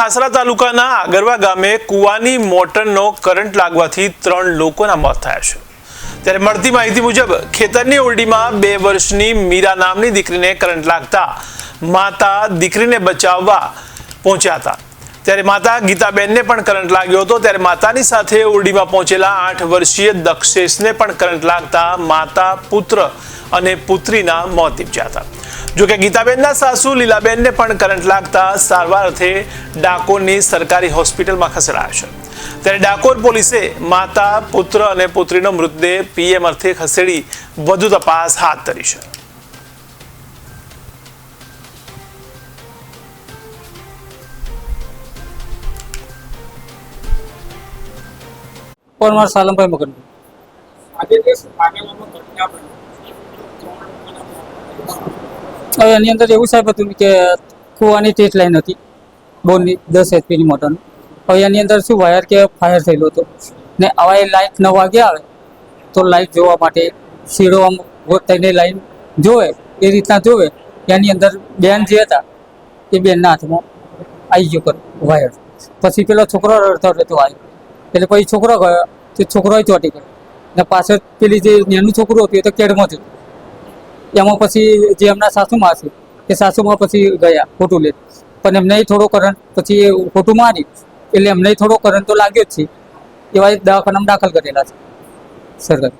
ખાસરા તાલુકાના આગરવા ગામે કુવાની મોટરનો કરંટ લાગવાથી ત્રણ લોકોના મોત થયા છે. ત્યારે મળતી માહિતી મુજબ ખેતરની ઓરડીમાં બે વર્ષની મીરા નામની દીકરીને કરંટ લાગતા માતા દીકરીને બચાવવા પહોંચ્યા હતા. ત્યારે માતા ગીતાબેનને પણ કરંટ લાગ્યો હતો. ત્યારે માતાની સાથે ઓરડીમાં પહોંચેલા આઠ વર્ષીય દક્ષેશને પણ કરંટ લાગતા માતા પુત્ર અને પુત્રીના મોત નીપજ્યા હતા. જોકે ગીતાબેનના સાસુ લીલાબેનને પણ કરંટ લાગતા સારવાર અર્થે ડાકોરની સરકારી હોસ્પિટલમાં ખસેડાયા છે. ત્યારે ડાકોર પોલીસે માતા પુત્ર અને પુત્રીનો મૃતદેહ પીએમ અર્થે ખસેડી વધુ તપાસ હાથ ધરી છે. પરમાર સાલમભાઈ મગન આજે જે ઘટના બની હવે એની અંદર એવું સાહેબ હતું કે કૂવાની ટેટ લાઈન હતી, બોરની, દસ એચપીની મોટરની. હવે એની અંદર શું વાયર કે ફાયર થયેલો હતો. ને આવા એ લાઇટ નવ વાગે આવે, તો લાઇટ જોવા માટે શીડો આમ ગોળ લાઈન જોવે, એ રીતના જોવે, એની અંદર બેન જે હતા, એ બેનના હાથમાં આવી ગયો કર વાયર પછી પેલો છોકરો રડતો રડતો આવ્યો. એટલે પછી છોકરો ગયો, તે છોકરોએ ચોટી ગયો. ને પાછળ પેલી જે નાનું છોકરું હતું, એ તો કેડમાં હતું. એમાં પછી જે એમના સાસુમાં હશે, એ સાસુમાં પછી ગયા ખોટું લે પણ એમને થોડો કરંટ પછી એ ખોટું મારી, એટલે એમને થોડો કરંટ તો લાગ્યો જ છે. એવા દવાખાનામાં દાખલ કરેલા છે સરકારે